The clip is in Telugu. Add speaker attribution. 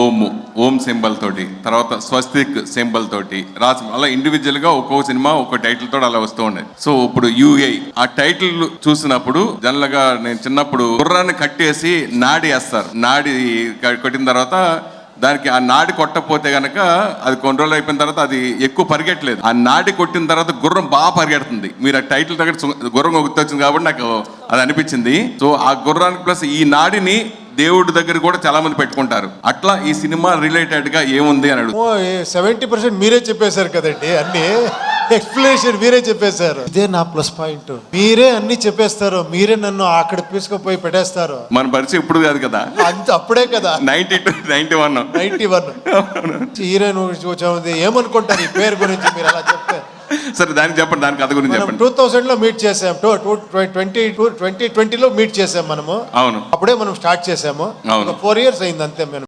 Speaker 1: ఓం ఓం సింబల్ తోటి తర్వాత స్వస్తిక్ సింబల్ తోటి రాసి అలా ఇండివిజువల్గా ఒక్కొక్క సినిమా ఒక్కో టైటిల్ తోటి అలా వస్తూ ఉండేది. సో ఇప్పుడు యూఏ ఆ టైటిల్ చూసినప్పుడు జనరల్గా నేను చిన్నప్పుడు గుర్రాన్ని కట్టేసి నాడి వేస్తారు. నాడి కొట్టిన తర్వాత దానికి ఆ నాడి కొట్టకపోతే గనక అది కొన్ని రోజులు అయిపోయిన తర్వాత అది ఎక్కువ పరిగెట్టలేదు. ఆ నాడి కొట్టిన తర్వాత గుర్రం బాగా పరిగెడుతుంది. మీరు ఆ టైటిల్ దగ్గర గుర్రం గుర్తొచ్చింది కాబట్టి నాకు అది అనిపించింది. సో ఆ గుర్రానికి ప్లస్ ఈ నాడిని దేవుడి దగ్గర కూడా చాలా మంది పెట్టుకుంటారు. అట్లా ఈ సినిమా రిలేటెడ్గా ఏముంది అని అడుగు.
Speaker 2: సెవెంటీ పర్సెంట్ మీరే చెప్పేశారు కదండి అన్ని ఎక్స్ప్లెనేషన్ మీరే చెప్పేశారు. ఇదే నా ప్లస్ పాయింట్ మీరే అన్ని చెప్పేస్తారు మీరే నన్ను అక్కడ తీసుకుపోయి పెట్టేస్తారు.
Speaker 1: మన పరిచయం ఇప్పుడు కాదు కదా.
Speaker 2: అంత అప్పుడే కదా.
Speaker 1: Ninety two ninety one
Speaker 2: ninety one heroine చూసాము ఏమనుకుంటారు? ఈ పేరు గురించి మీరు అలా చెప్తే.
Speaker 1: సరే దానికి చెప్పండి దాని కథ గురించి చెప్పండి.
Speaker 2: టూ థౌసండ్లో మీట్ చేసాం. Two two twenty two twenty ట్వంటీలో మీట్ చేసాం మనము.
Speaker 1: అవును.
Speaker 2: అప్పుడే మనం స్టార్ట్ చేసాము. ఫోర్ ఇయర్స్ అయింది అంతే మేము.